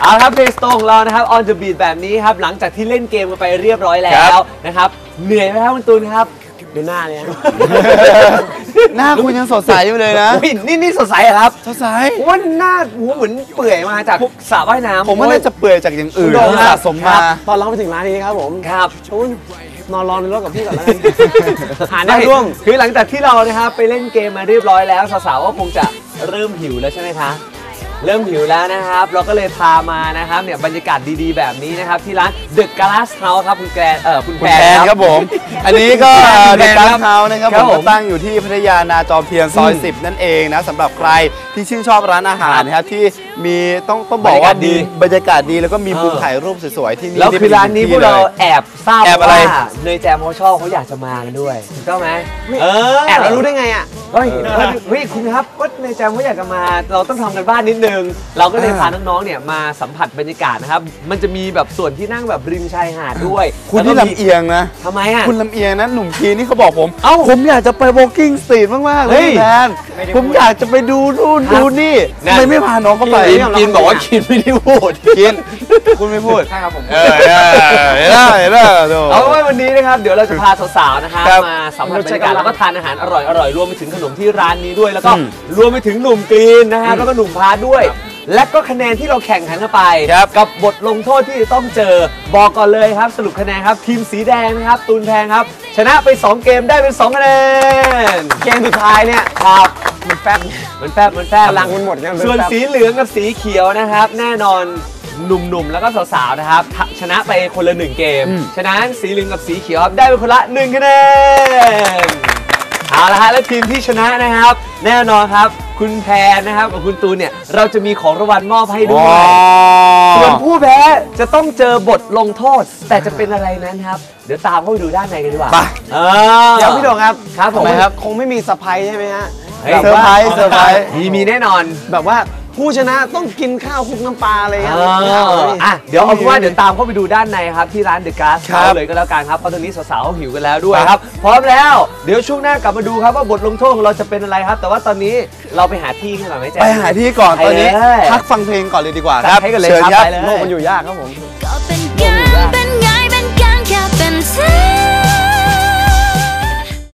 เอาละครับเพลงสโตของเรานะครับ on the beat แบบนี้ครับหลังจากที่เล่นเกมกันไปเรียบร้อยแล้วนะครับเหนื่อยไหมครับคุณตูนครับดูหน้าเนี่ย หน้าคุณยังสดใสอยู่เลยนะ อุ๊ยนี่นี่สดใสเหรอครับสดใส ผมว่าหน้าหูเหมือนเปื่อยมาจากสระว่ายน้ำผมว่าน่าจะเปื่อยจากอย่างอื่นโดนที่ครัสะบสมมาตอนเราไปถึงร้านนี้ครับผมครับชุนนอนรอในรถกับพี่ก่อนแล้วกัน หาได้ได้ร่วม คือหลังจากที่เรานะครับไปเล่นเกมมาเรียบร้อยแล้วสาวๆก็คงจะเริ่มหิวแล้วใช่ไหมคะ เริ่มหิวแล้วนะครับ เราก็เลยพามานะครับเนี่ยบรรยากาศดีๆ แบบนี้นะครับ ที่ร้าน The Glass House ครับคุณแกรนเออคุณแพรนครับผม อันนี้ก็คุณแพเดนอะครักาบร์เฮาส์นะครับครัผบมผมก็ตั้งอยู่ที่พัทยานาจอมเทียนซอย 10 นั่นเองนะสำหรับใครที่ชื่นชอบร้านอาหารนะครับที่มีต้องต้องบอกว่าบรรยากาศดีมีบรรยากาศดีแล้วก็มีเออมุมถ่ายรูปสวยๆที่นี่แล้วคือร้านนี้พวกเราแอบทราบแอบอะไรว่าเนยแจมเขาชอบเขาอยากจะมากันด้วยถูกต้องไหมเออแอบเรารู้ได้ไงอะเฮ้ยเฮ้ยเฮ้ยคุณครับก็เนยแจมเขาอยากจะมาเราต้องทำกันบ้านนิดนึง เราก็เลยพาน้องๆเนี่ยมาสัมผัสบรรยากาศนะครับ มันจะมีแบบส่วนที่นั่งแบบริมชายหาดด้วย คุณที่แล้วก็มีลำเอียงนะทำไมอะคุณลำเอียงนะหนุ่มทีนี่เขาบอกผม เอ้า ผมอยากจะไป walking street มากๆเลเฮ้ยยพี่แทนผมอยากจะไปดูนู่นครับดูนี่นั่ทำน ไมไม่พาน้องเข้าไปกินกินบอกว่ากินไม่ได้พูดกินคุณไม่พูด ใช่ครับผม เออเออเห็นแล้วเห็นแล้วดู เอาเป็นว่าวันนี้นะครับ เดี๋ยวเราจะพาสาวๆ นะครับครับมาสัมผัสบรรยากาศแล้วก็ทานอาหารอร่อยๆ รวมไปถึงขนมที่ร้านนี้ด้วย แล้วก็อืมรวมไปถึงหนุ่มกรีนนะครับแล้วก็หนุ่มพาร์ทด้วย และก็คะแนนที่เราแข่งขันกันไป ครับกับบทลงโทษที่จะต้องเจอบอกก่อนเลยครับ สรุปคะแนนครับ ทีมสีแดงนะครับตูนแพงครับ ชนะไป 2 เกมได้เป็น2คะแนนเกมสุดท้ายเนี่ยครับมันแป๊บมันแฟบมันแฟบพลังมันหมดไงมันส่วนแป๊บสีเหลืองกับสีเขียวนะครับ แน่นอนหนุ่มๆแล้วก็สาวๆนะครับทะชนะไปคนละหนึ่งเกม ฉะนั้นสีเหลืองกับสีเขียวครับได้ไปคนละหนึ่งคะแนน เอาละฮะและทีมที่ชนะนะครับ แน่นอนครับ คุณแพรนะครับกับคุณตูนเนี่ยเราจะมีของรางวัลมอบให้ด้อ๋วอยส่วนผู้แพ้จะต้องเจอบทลงโทษ แต่จะเป็นอะไรนั้นครับ เดี๋ยวตามเข้าไปดูด้านในกันดีกว่าไปเออเดี๋ยวพี่โดงครับครับผมทำไครับคงไม่มีสะพายใช่ไหมฮะฮ้ยเซอร์ไพรส์เซอร์ไพรส์มีมีแน่นอนแบบว่า ผู้ชนะต้องกินข้าวคลุกน้ำปลาอะไรอย่างเงี้ยเอไม่เอาอเลยอะเดี๋ยวเอาเป็นว่าเดี๋ยวตามเข้าไปดูด้านในครับ ที่ร้านเดอะการ์สครับเขาเลยก็แล้วกันครับเพราะตอนนี้สาวๆเขาหิวกันแล้วด้วยครับครับ พร้อมแล้ว เดี๋ยวช่วงหน้ากลับมาดูครับว่าบทลงโทษของเราจะเป็นอะไรครับ แต่ว่าตอนนี้เราไปหาที่กันก่อนไหมแจ๊คไปหาที่ก่อนตอนนี้ไปเลยพักฟังเพลงก่อนเลยดีกว่าจัดครับให้กันเลยชิญครับครับไปเลยโลกมันอยู่ยากครับผมก็เป็น